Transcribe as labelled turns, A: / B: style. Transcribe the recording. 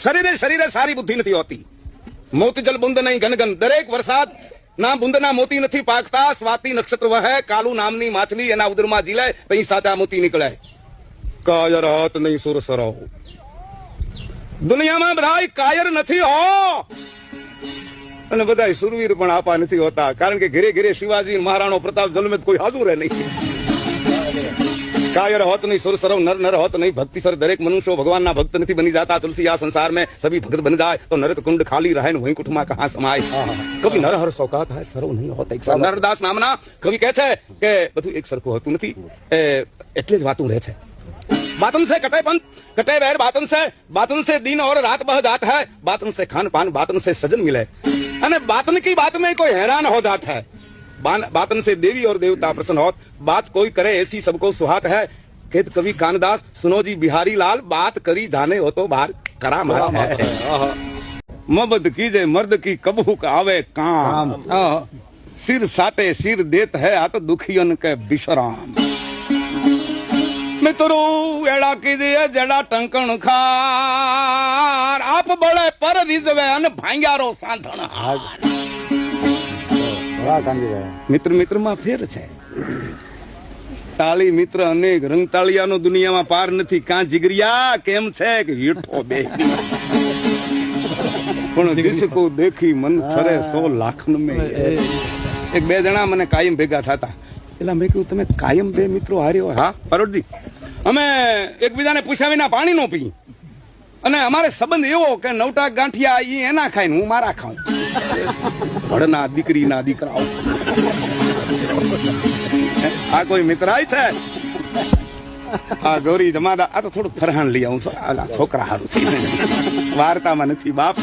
A: શરીરે શરીરે સારી બુદ્ધિ નથી હોતી. મોતી જલ બુંદ નહીં ઘનઘન દરેક વરસાદ ના બુંદના મોતી નથી પાકતા. સ્વાતિ નક્ષત્ર વહે, કાલુ નામની માછલી એના ઉદરમાં જીલે પછી સાચા મોતી નીકળે. કાયર હાથ નહીં સુર સરો દુનિયામાં બધા કાયર નથી હો. અને બધા સુરવીર પણ આપા નથી હોતા. કારણ કે ઘરે ઘરે શિવાજી મહારાણો પ્રતાપ જન્મે કોઈ હાજુ રહે નહીં. कायर होत नहीं सुर सरव नर नर होत नहीं भक्ति सर दरेक मनुष्य भगवान ना भक्त नहीं बनी जाता तुलसी या संसार में सभी भक्त बन जाए तो नरक कुंड खाली रहे वही कुट में कहा समाय કવિ નરહર સૌકાત હે સર્વ નહીં હોત એક નરદાસ નામના કવિ કહે છે કે બધું એક સરખું હોતું નથી એ એટલે જ વાતું રહે છે बातन से कटे पंथ कटे वैर बातन से बातन से दिन और रात बह जात है बातन से खान पान बातन से सजन मिले અને बातन की बात में कोई हैरान हो जात है बान- बातन से देवी और देवता प्रसन्न होत बात कोई करे ऐसी सबको सुहात है खेत कवि कानदास सुनो जी बिहारी लाल बात करी जाने हो तो बाहर करा मारा मबद कीजे मर्द की कबहुक आवे काम सिर साटे सिर देत है आत तो दुखियन के विश्राम मित्रो एड़ा कीजे जड़ा टंकण खार आप बड़े पर रिजवे अन भांग्यारो सांधण हार મિત્ર મિત્રમાં ફેર છે. તાળી મિત્ર અનેક રંગતાળિયાનો દુનિયામાં પાર નથી. કાં જીગરિયા કેમ છે કે હીઠો બે? પણ જીસકો દેખી મન થરે સો લાખ મે એક બે જણા મને કાયમ ભેગા થતા. એટલે મેં કહ્યું તમે કાયમ બે મિત્રો હાર્યો હા પરોડજી અમે એકબીજાને પૂછ્યા વિના પાણી નો પી અને અમારે સંબંધ એવો કે નવટા ગાંઠિયા એ એના ખાય હું મારા ખાઉં. ભણના દીકરીના દીકરાઓ. આ કોઈ મિત્રાય છે? આ ગૌરી જમાદા, આ તો થોડું ફરહાન લઈ આવું છું. છોકરા હારું વાર્તામાં નથી બાપ.